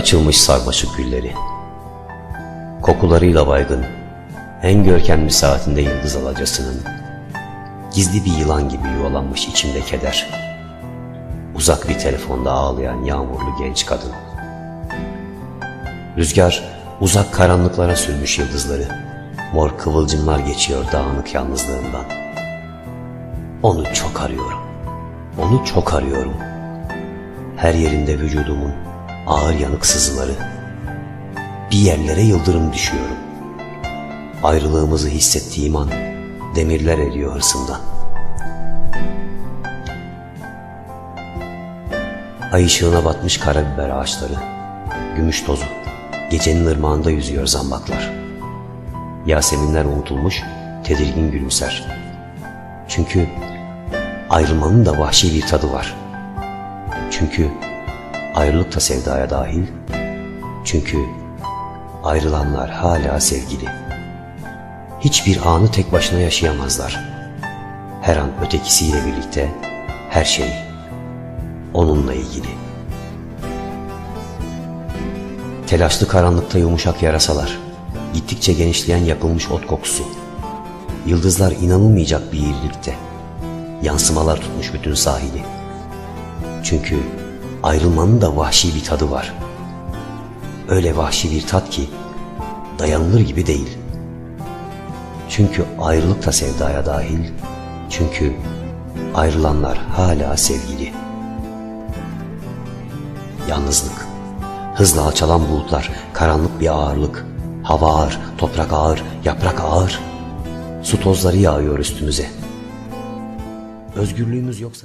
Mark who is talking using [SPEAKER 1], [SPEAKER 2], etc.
[SPEAKER 1] Açılmış sarmaşık gülleri. Kokularıyla baygın, en görkemli saatinde yıldız alacasının, gizli bir yılan gibi yuvalanmış içimde keder. Uzak bir telefonda ağlayan yağmurlu genç kadın. Rüzgar uzak karanlıklara sürmüş yıldızları. Mor kıvılcımlar geçiyor dağınık yalnızlığımdan. Onu çok arıyorum. Onu çok arıyorum. Her yerinde vücudumun ağır yanık sızıları. Bir yerlere yıldırım düşüyorum. Ayrılığımızı hissettiğim an demirler eriyor hırsımdan. Ay ışığına batmış karabiber ağaçları, gümüş tozu, gecenin ırmağında yüzüyor zambaklar. Yaseminler unutulmuş, tedirgin gülümser. Çünkü ayrılmanın da vahşi bir tadı var. Çünkü ayrılık da sevdaya dahil. Çünkü ayrılanlar hala sevgili. Hiçbir anı tek başına yaşayamazlar. Her an ötekisiyle birlikte her şey onunla ilgili. Telaşlı karanlıkta yumuşak yarasalar, gittikçe genişleyen yapılmış ot kokusu. Yıldızlar inanılmayacak bir irilikte. Yansımalar tutmuş bütün sahili. Çünkü ayrılmanın da vahşi bir tadı var. Öyle vahşi bir tat ki dayanılır gibi değil. Çünkü ayrılık da sevdaya dahil. Çünkü ayrılanlar hala sevgili. Yalnızlık, hızla alçalan bulutlar, karanlık bir ağırlık, hava ağır, toprak ağır, yaprak ağır, su tozları yağıyor üstümüze. Özgürlüğümüz yoksa